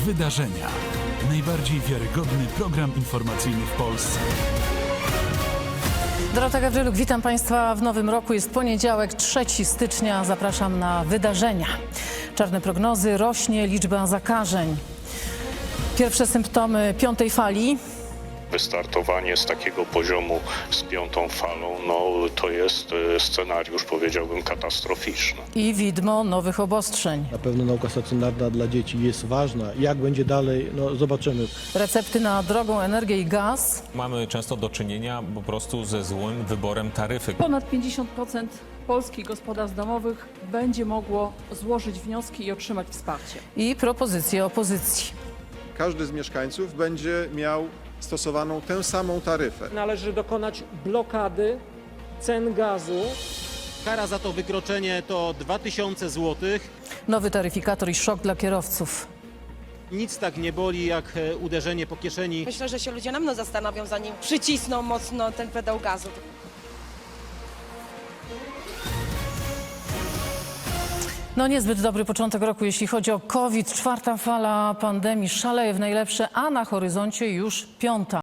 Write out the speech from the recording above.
Wydarzenia. Najbardziej wiarygodny program informacyjny w Polsce. Dorota Gawryluk, witam Państwa w nowym roku. Jest poniedziałek, 3 stycznia. Zapraszam na wydarzenia. Czarne prognozy, rośnie liczba zakażeń. Pierwsze symptomy piątej fali. Wystartowanie z takiego poziomu z piątą falą, no to jest e, scenariusz, powiedziałbym, katastroficzny. I widmo nowych obostrzeń. Na pewno nauka stacjonarna dla dzieci jest ważna. Jak będzie dalej, no zobaczymy. Recepty na drogą energię i gaz. Mamy często do czynienia po prostu ze złym wyborem taryfy. Ponad 50% polskich gospodarstw domowych będzie mogło złożyć wnioski i otrzymać wsparcie. I propozycje opozycji. każdy z mieszkańców będzie miał stosowaną tę samą taryfę. należy dokonać blokady cen gazu. Kara za to wykroczenie to 2000 zł. Nowy taryfikator i szok dla kierowców. Nic tak nie boli jak e, uderzenie po kieszeni. Myślę, że się ludzie na mną zastanowią, zanim przycisną mocno ten pedał gazu. No niezbyt dobry początek roku, jeśli chodzi o COVID. Czwarta fala pandemii szaleje w najlepsze, a na horyzoncie już piąta.